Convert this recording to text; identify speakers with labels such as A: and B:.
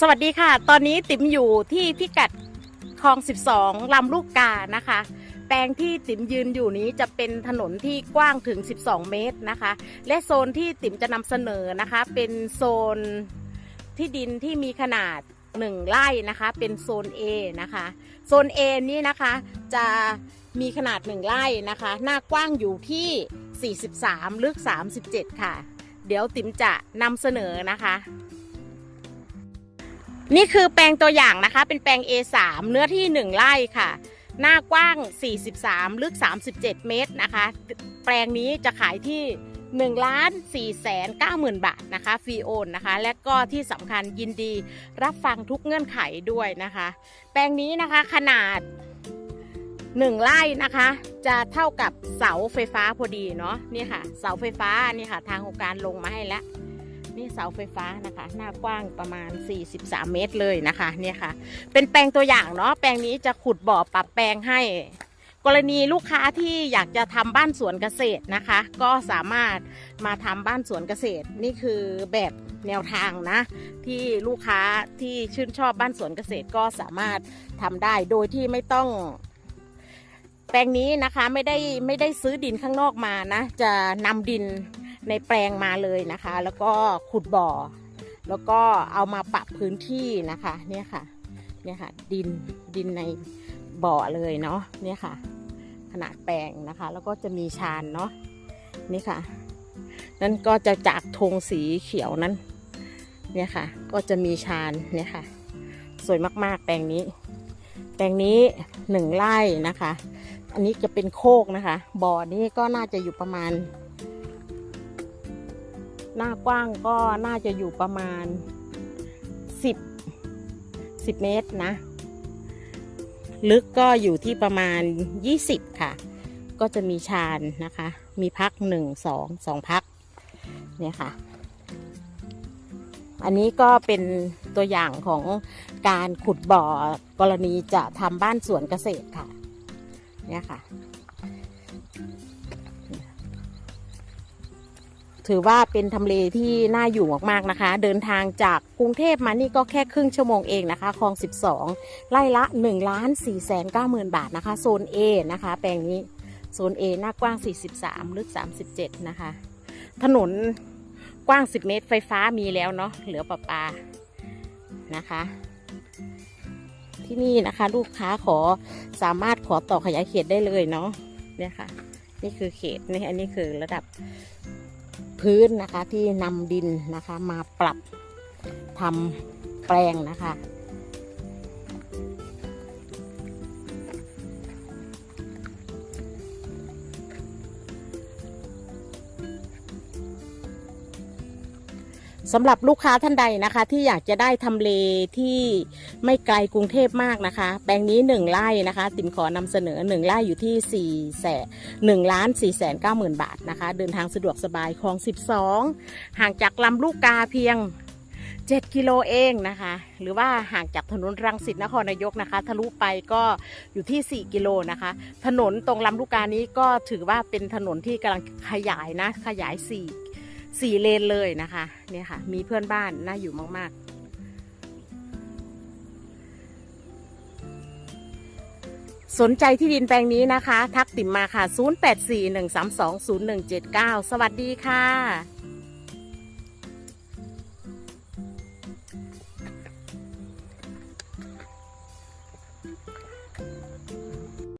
A: สวัสดีค่ะ ตอนนี้ติ๋มอยู่ที่พิกัดคลอง 12 ลำลูกกานะคะ แปลงที่ติ๋มยืนอยู่นี้จะเป็นถนนที่กว้างถึง 12 เมตรนะคะ และโซนที่ติ๋มจะนำเสนอนะคะ เป็นโซนที่ดินที่มีขนาด 1 ไร่นะคะ เป็นโซน A นะคะ โซน A นี้นะคะจะมีขนาด 1 ไร่นะคะ หน้ากว้างอยู่ที่ 43 ลึก 37 ค่ะ เดี๋ยวติ๋มจะนำเสนอนะคะ นี่คือแปลงตัวอย่างนะคะ เป็นแปลง A3 เนื้อที่ 1 ไร่ค่ะ หน้ากว้าง 43 ลึก 37 เมตรนะคะ แปลงนี้จะขายที่1ล้าน4แสน9หมื่นบาทนะคะฟรีโอนนะคะ และก็ที่สำคัญยินดีรับฟังทุกเงื่อนไขด้วยนะคะ แปลงนี้นะคะขนาด 1ไร่นะคะ จะเท่ากับเสาไฟฟ้าพอดีเนาะนี่ค่ะ เสาไฟฟ้านี่ค่ะ ทางโครงการลงมาให้แล้ว นี่เสาไฟฟ้านะคะ หน้ากว้างประมาณ 43 เมตรเลยนะคะเนี่ยค่ะ เป็นแปลงตัวอย่างเนาะแปลงนี้จะขุดบ่อปรับแปลงให้ กรณีลูกค้าที่อยากจะทำบ้านสวนเกษตรนะคะ ก็สามารถมาทำบ้านสวนเกษตรนี่คือแบบแนวทางนะ ที่ลูกค้าที่ชื่นชอบบ้านสวนเกษตรก็สามารถทำได้โดยที่ไม่ต้องแปลงนี้นะคะไม่ได้ไม่ได้ซื้อดินข้างนอกมานะ จะนำดิน ในแปลงมาเลยนะคะ แล้วก็ขุดบ่อ แล้วก็เอามาปรับพื้นที่นะคะเนี่ยค่ะเนี่ยค่ะดินดินในบ่อเลยเนาะเนี่ยค่ะ ขนาดแปลงนะคะ แล้วก็จะมีชานเนาะนี่ค่ะ นั่นก็จะจากธงสีเขียวนั้นเนี่ยค่ะ ก็จะมีชานเนี่ยค่ะ สวยมากๆ แปลงนี้ แปลงนี้หนึ่งไร่นะคะ อันนี้จะเป็นโคกนะคะ บ่อนี้ก็น่าจะอยู่ประมาณ หน้ากว้างก็น่าจะอยู่ประมาณ 10 10 เมตรนะ ลึกก็อยู่ที่ประมาณ 20 ค่ะ ก็จะมีชานนะคะ มีพัก 1 2 2 พัก เนี่ยค่ะ อันนี้ก็เป็นตัวอย่างของการขุดบ่อกรณีจะทำบ้านสวนเกษตรค่ะ เนี่ยค่ะ ถือว่าเป็นทำเลที่น่าอยู่มากๆนะคะ เดินทางจากกรุงเทพมานี่ก็แค่ครึ่งชั่วโมงเองนะคะคลอง 12ไร่ละ1ล้าน4แสน9หมื่นบาทนะคะ โซน A นะคะ แปลงนี้ โซน A หน้ากว้าง 43 ลึก 37 นะคะ ถนนกว้าง 10 เมตรไฟฟ้ามีแล้วเนาะเหลือประปานะคะ ที่นี่นะคะ ลูกค้าขอสามารถขอต่อขยายเขตได้เลยเนาะเนี่ยค่ะ นี่คือเขตนี่อันนี้คือระดับ พื้นนะคะที่นำดินนะคะมาปรับทำแปลงนะคะ สำหรับลูกค้าท่านใดนะคะ ที่อยากจะได้ทำเลที่ไม่ไกลกรุงเทพมากนะคะ แปลงนี้หนึ่งไร่นะคะ ติมขอนำเสนอหนึ่งไร่อยู่ที่สี่แสนหนึ่งล้านสี่แสนเก้าหมื่นบาทนะคะ เดินทางสะดวกสบายคลองสิบสองห่างจากลำลูกกาเพียง 7 กิโลเองนะคะ หรือว่าห่างจากถนนรังสิตนครนายกนะคะ ทะลุไปก็อยู่ที่ 4 กิโลนะคะ ถนนตรงลำลูกกานี้ก็ถือว่าเป็นถนนที่กำลังขยายนะขยาย 4 สีเลนเลยนะคะ เนี่ยค่ะ มีเพื่อนบ้านน่าอยู่มาก ๆ สนใจที่ดินแปลงนี้นะคะ ทักติมมาค่ะ 0841320179 สวัสดีค่ะ